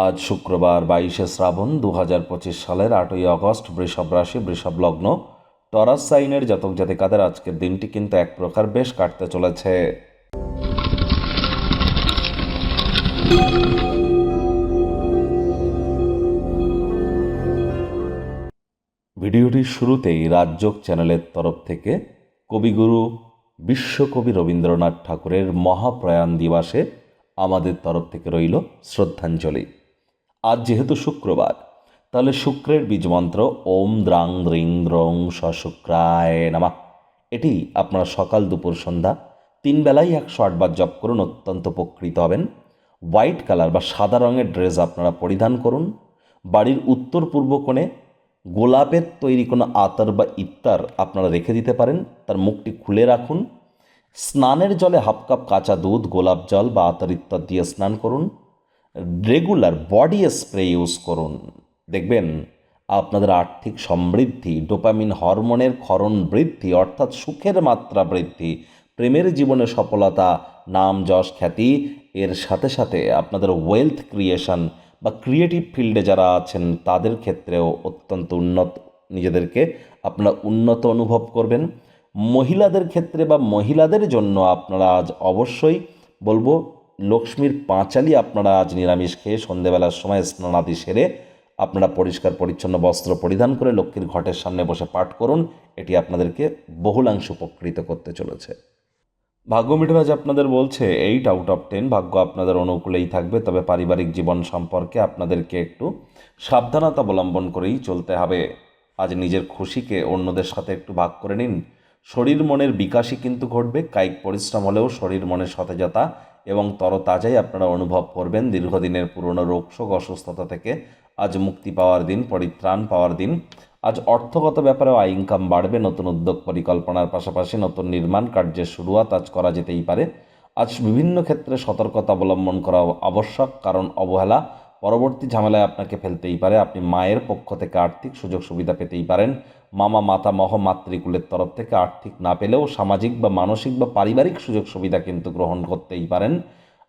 আজ শুক্রবার বাইশে শ্রাবণ দু হাজার পঁচিশ সালের আটই আগস্ট বৃষভ রাশি, বৃষভ লগ্ন। টরাস সাইনের জাতক জাতিকাদের আজকের দিনটি কিন্তু এক প্রকার বেশ কাটতে চলেছে। ভিডিওটির শুরুতেই রাজযোগ চ্যানেলের তরফ থেকে কবিগুরু বিশ্বকবি রবীন্দ্রনাথ ঠাকুরের মহাপ্রয়াণ দিবসে আমাদের তরফ থেকে রইল শ্রদ্ধাঞ্জলি। আজ যেহেতু শুক্রবার, তাহলে শুক্রের বীজমন্ত্র ওম দ্রাং দ্রিং দ্রং শুক্রায় নামা। এটি আপনারা সকাল দুপুর সন্ধ্যা তিন বেলায় একশো আটবার জপ করুন, অত্যন্ত উপকৃত হবেন। হোয়াইট কালার বা সাদা রঙের ড্রেস আপনারা পরিধান করুন। বাড়ির উত্তর পূর্ব কোণে গোলাপের তৈরি কোনো আতর বা ইত্তার আপনারা রেখে দিতে পারেন, তার মুখটি খুলে রাখুন। স্নানের জলে হাফ কাপ কাঁচা দুধ, গোলাপ জল বা আতর ইত্যাদি দিয়ে স্নান করুন। রেগুলার বডি স্প্রে ইউজ করুন। দেখবেন আপনাদের আর্থিক সমৃদ্ধি, ডোপামিন হরমোনের ক্ষরণ বৃদ্ধি, অর্থাৎ সুখের মাত্রা বৃদ্ধি, প্রেমের জীবনে সফলতা, নাম, যশ, খ্যাতি, এর সাথে সাথে আপনাদের ওয়েলথ ক্রিয়েশন বা ক্রিয়েটিভ ফিল্ডে যারা আছেন, তাদের ক্ষেত্রেও অত্যন্ত উন্নত, নিজেদেরকে আপনারা উন্নত অনুভব করবেন। মহিলাদের ক্ষেত্রে বা মহিলাদের জন্য আপনারা আজ অবশ্যই বলব লক্ষ্মীর পাঁচালি আপনারা আজ নিরামিষ খেয়ে সন্ধেবেলার সময় স্নানাদি সেরে আপনারা পরিষ্কার পরিচ্ছন্ন বস্ত্র পরিধান করে লক্ষ্মীর ঘটের সামনে বসে পাঠ করুন। এটি আপনাদেরকে বহুলাংশ উপকৃত করতে চলেছে। ভাগ্য মিটারাজ আপনাদের বলছে, এইট আউট অফ টেন ভাগ্য আপনাদের অনুকূলেই থাকবে, তবে পারিবারিক জীবন সম্পর্কে আপনাদেরকে একটু সাবধানতা অবলম্বন করেই চলতে হবে। আজ নিজের খুশিকে অন্যদের সাথে একটু ভাগ করে নিন। শরীর মনের বিকাশই কিন্তু ঘটবে, কায়িক পরিশ্রম হলেও শরীর মনের সতেজতা এবং তরতাজাই আপনারা অনুভব করবেন দীর্ঘদিনের পুরনো রোগশোক অসুস্থতা থেকে। আজ মুক্তি পাওয়ার দিন, পরিত্রাণ পাওয়ার দিন। আজ অর্থগত ব্যাপারেও আয় ইনকাম বাড়বে, নতুন উদ্যোগ পরিকল্পনার পাশাপাশি নতুন নির্মাণ কার্যের শুরুয়াত আজ করা যেতেই পারে। আজ বিভিন্ন ক্ষেত্রে সতর্কতা অবলম্বন করা আবশ্যক, কারণ অবহেলা পরবর্তী ঝামেলায় আপনাকে ফেলতেই পারে। আপনি মায়ের পক্ষ থেকে আর্থিক সুযোগ সুবিধা পেতেই পারেন। মামা, মাতা, মহ, মাতৃকুলের তরফ থেকে আর্থিক না পেলেও সামাজিক বা মানসিক বা পারিবারিক সুযোগ সুবিধা কিন্তু গ্রহণ করতেই পারেন।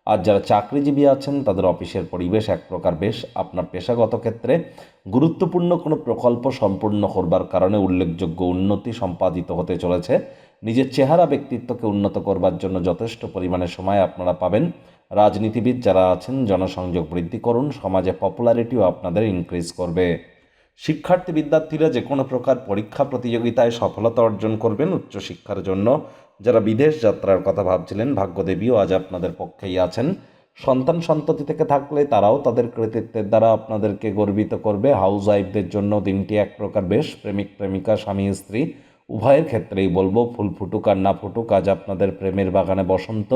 আর যারা চাকরিজীবী আছেন, তাদের অফিসের পরিবেশ এক প্রকার বেশ। আপনার পেশাগত ক্ষেত্রে গুরুত্বপূর্ণ কোনো প্রকল্প সম্পূর্ণ করবার কারণে উল্লেখযোগ্য উন্নতি সম্পাদিত হতে চলেছে। নিজের চেহারা ব্যক্তিত্বকে উন্নত করবার জন্য যথেষ্ট পরিমাণে সময় আপনারা পাবেন। রাজনীতিবিদ যারা আছেন, জনসংযোগ বৃদ্ধি করুন, সমাজে পপুলারিটিও আপনাদের ইনক্রিজ করবে। শিক্ষার্থী বিদ্যার্থীরা যে কোনো প্রকার পরীক্ষা প্রতিযোগিতায় সফলতা অর্জন করবেন উচ্চশিক্ষার জন্য। যারা বিদেশ যাত্রার কথা ভাবছিলেন, ভাগ্যদেবীও আজ আপনাদের পক্ষেই আছেন। সন্তান সন্ততি থেকে থাকলে তারাও তাদের কৃতিত্বের দ্বারা আপনাদেরকে গর্বিত করবে। হাউস ওয়াইফদের জন্য দিনটি এক প্রকার বেশ প্রেমিক প্রেমিকা, স্বামী, স্ত্রী। উভয়ের ক্ষেত্রেই বলব, ফুল ফুটুক আর না ফুটুক, আজ আপনাদের প্রেমের বাগানে বসন্ত।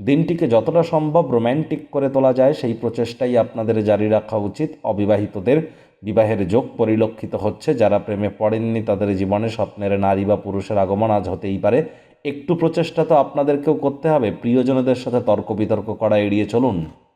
দিনটিকে যতটা সম্ভব রোম্যান্টিক করে তোলা যায়, সেই প্রচেষ্টাই আপনাদের জারি রাখা উচিত। অবিবাহিতদের বিবাহের যোগ পরিলক্ষিত হচ্ছে, যারা প্রেমে পড়েননি তাদের জীবনে স্বপ্নের নারী বা পুরুষের আগমন আজ হতেই পারে। একটু প্রচেষ্টা তো আপনাদেরকেও করতে হবে, প্রিয়জনদের সাথে তর্ক বিতর্ক করা এড়িয়ে চলুন।